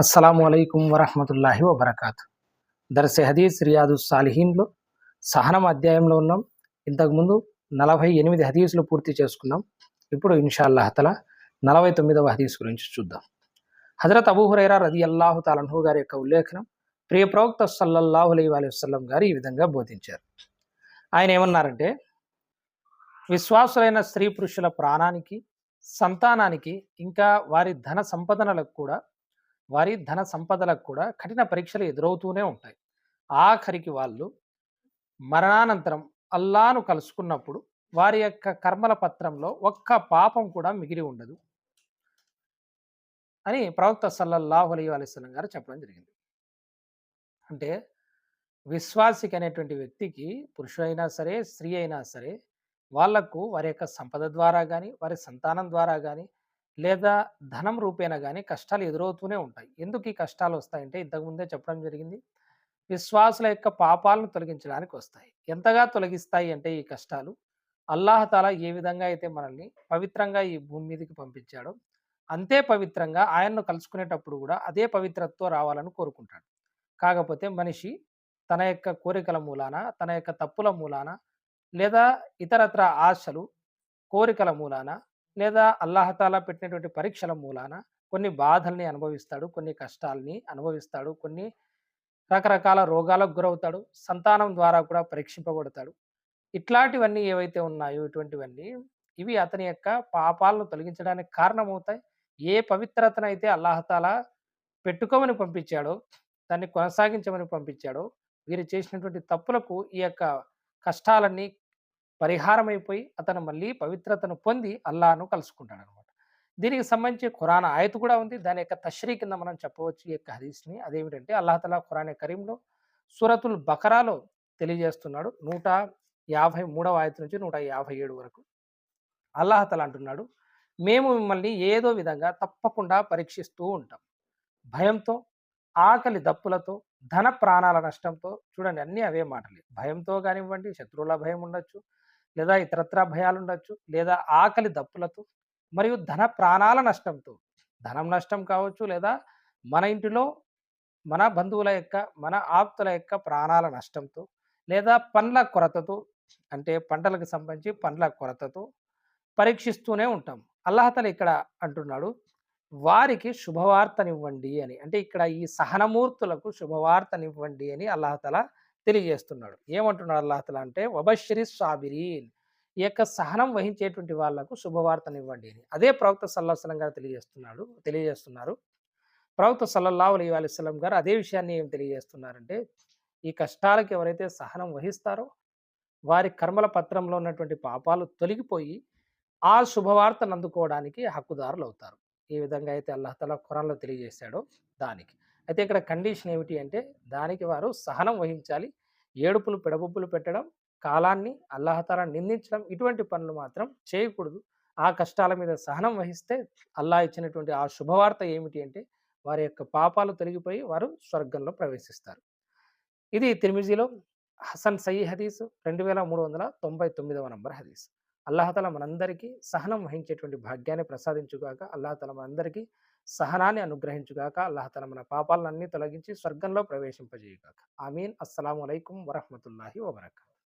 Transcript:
అస్సలాము అయికం వరహమతుల్లాహి వబర్కాత్. దర్శ హదీస్ రియాదు సాలిహీన్లో సహనం అధ్యాయంలో ఉన్నాం. ఇంతకుముందు నలభై ఎనిమిది హదీసులు పూర్తి చేసుకున్నాం. ఇప్పుడు ఇన్షాల్లా తల నలభై తొమ్మిదవ హదీస్ గురించి చూద్దాం. హజరత్ అబూహురైరా రది అల్లాహు తాలన్హు గారి యొక్క ఉల్లేఖనం ప్రియ ప్రవక్త సల్లల్లాహు అలై వసల్లం గారు ఈ విధంగా బోధించారు. ఆయన ఏమన్నారంటే విశ్వాసులైన స్త్రీ పురుషుల ప్రాణానికి సంతానానికి ఇంకా వారి ధన సంపదనలకు కూడా వారి ధన సంపదలకు కూడా కఠిన పరీక్షలు ఎదురవుతూనే ఉంటాయి. ఆఖరికి వాళ్ళు మరణానంతరం అల్లాను కలుసుకున్నప్పుడు వారి యొక్క కర్మల పత్రంలో ఒక్క పాపం కూడా మిగిలి ఉండదు. అని ప్రవక్త సల్లల్లాహు అలీ అలైస్లం గారు చెప్పడం జరిగింది. అంటే విశ్వాసికి అనేటువంటి వ్యక్తికి పురుషుడైనా సరే స్త్రీ అయినా సరే వాళ్ళకు వారి యొక్క సంపద ద్వారా కానీ వారి సంతానం ద్వారా కానీ లేదా ధనం రూపేణ కానీ కష్టాలు ఎదురవుతూనే ఉంటాయి. ఎందుకు ఈ కష్టాలు వస్తాయంటే ఇంతకుముందే చెప్పడం జరిగింది. విశ్వాసుల యొక్క పాపాలను తొలగించడానికి వస్తాయి. ఎంతగా తొలగిస్తాయి అంటే ఈ కష్టాలు? అల్లాహతాల ఏ విధంగా అయితే మనల్ని పవిత్రంగా ఈ భూమి మీదకి పంపించాడో అంతే పవిత్రంగా ఆయన్ను కలుసుకునేటప్పుడు కూడా అదే పవిత్రత్వం రావాలని కోరుకుంటాడు. కాకపోతే మనిషి తన యొక్క కోరికల మూలాన తన యొక్క తప్పుల మూలాన లేదా ఇతరత్ర ఆశలు కోరికల మూలాన లేదా అల్లాహతాలా పెట్టినటువంటి పరీక్షల మూలాన కొన్ని బాధల్ని అనుభవిస్తాడు కొన్ని కష్టాలని అనుభవిస్తాడు కొన్ని రకరకాల రోగాలకు గురవుతాడు సంతానం ద్వారా కూడా పరీక్షింపబడతాడు. ఇట్లాంటివన్నీ ఏవైతే ఉన్నాయో ఇటువంటివన్నీ ఇవి అతని యొక్క పాపాలను తొలగించడానికి కారణమవుతాయి. ఏ పవిత్రతనైతే అల్లాహతాలా పెట్టుకోమని పంపించాడో దాన్ని కొనసాగించమని పంపించాడో వీరు చేసినటువంటి తప్పులకు ఈ యొక్క కష్టాలన్నీ పరిహారం అయిపోయి అతను మళ్ళీ పవిత్రతను పొంది అల్లాను కలుసుకుంటాడు అనమాట దీనికి సంబంధించి ఖురాన్ ఆయత కూడా ఉంది. దాని యొక్క తశ్రీ కింద మనం చెప్పవచ్చు ఈ యొక్క హదీస్ని. అదేమిటంటే అల్లాహతలా ఖురాన్ కరీంలో సూరతుల్ బకరాలో తెలియజేస్తున్నాడు. నూట యాభై మూడవ ఆయత నుంచి నూట యాభై ఏడు వరకు. అల్లాహతల అంటున్నాడు మేము మిమ్మల్ని ఏదో విధంగా తప్పకుండా పరీక్షిస్తూ ఉంటాం. భయంతో ఆకలి దప్పులతో ధన ప్రాణాల నష్టంతో చూడండి అన్నీ అవే మాటలే. భయంతో కానివ్వండి శత్రువుల భయం ఉండొచ్చు లేదా ఇతరత్రా భయాలు ఉండొచ్చు లేదా ఆకలి దప్పులతో మరియు ధన ప్రాణాల నష్టంతో. ధనం నష్టం కావచ్చు లేదా మన ఇంటిలో మన బంధువుల యొక్క మన ఆప్తుల యొక్క ప్రాణాల నష్టంతో లేదా పండ్ల కొరతతో అంటే పంటలకు సంబంధించి పండ్ల కొరతతో పరీక్షిస్తూనే ఉంటాం. అల్లహతలు ఇక్కడ అంటున్నాడు వారికి శుభవార్తనివ్వండి అని. అంటే ఇక్కడ ఈ సహనమూర్తులకు శుభవార్తనివ్వండి అని అల్లహతల తెలియజేస్తున్నాడు. ఏమంటున్నాడు అల్లాహతల అంటే వబషరి సాబిరీన్ ఈ యొక్క సహనం వహించేటువంటి వాళ్ళకు శుభవార్తనివ్వండి అని. అదే ప్రవక్త సల్లాహం గారు తెలియజేస్తున్నాడు తెలియజేస్తున్నారు. ప్రవక్త సల్లల్లాహు అలీ అలిస్లం గారు అదే విషయాన్ని ఏం తెలియజేస్తున్నారంటే ఈ కష్టాలకు ఎవరైతే సహనం వహిస్తారో వారి కర్మల పత్రంలో ఉన్నటువంటి పాపాలు తొలగిపోయి ఆ శుభవార్తను అందుకోవడానికి హక్కుదారులు అవుతారు ఏ విధంగా అయితే అల్లహతల ఖురాన్లో తెలియజేశాడో దానికి. అయితే ఇక్కడ కండిషన్ ఏమిటి అంటే దానికి వారు సహనం వహించాలి. ఏడుపులు పెడబుబ్బులు పెట్టడం కాలాన్ని అల్లహతల నిందించడం ఇటువంటి పనులు మాత్రం చేయకూడదు. ఆ కష్టాల మీద సహనం వహిస్తే అల్లా ఇచ్చినటువంటి ఆ శుభవార్త ఏమిటి అంటే వారి యొక్క పాపాలు తొలగిపోయి వారు స్వర్గంలో ప్రవేశిస్తారు. ఇది తిరుమిజీలో హసన్ సయీ హదీస్ రెండు వేల మూడు వందల తొంభై తొమ్మిదవ నంబర్ హదీస్. అల్లాహతల మనందరికీ సహనం వహించేటువంటి భాగ్యాన్ని ప్రసాదించుగాక అల్లాహతల మనందరికీ సహనాన్ని అనుగ్రహించుగాక అల్లాహతల మన పాపాలన్నీ తొలగించి స్వర్గంలో ప్రవేశింపజేయగాక. ఆమీన్. అస్సలం అయికం వరహమతుల్లాహి వబర్కాతు.